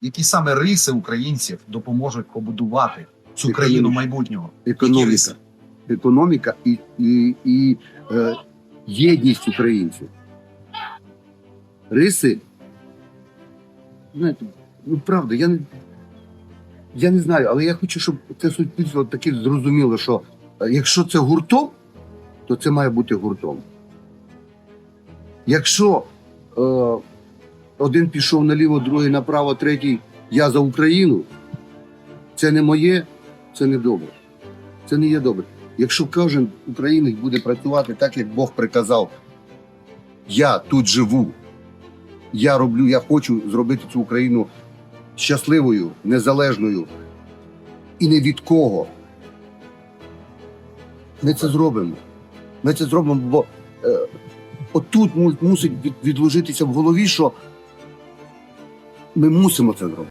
Які саме риси українців допоможуть побудувати цю країну майбутнього? Економіка. Економіка і, і, і е, єдність українців. Риси. Знаєте, ну правда, я не, я не знаю, але я хочу, щоб це суспільство таке зрозуміло, що е, якщо це гуртом, то це має бути гуртом. Якщо е, один пішов наліво, другий направо, третій я за Україну, це не моє, це не добре. Це не є добре. Якщо кожен українець буде працювати так, як Бог приказав, я тут живу, я роблю, я хочу зробити цю Україну щасливою, незалежною і не від кого. Ми це зробимо. Ми це зробимо, бо е, отут му- мусить відложитися в голові, що ми мусимо це зробити.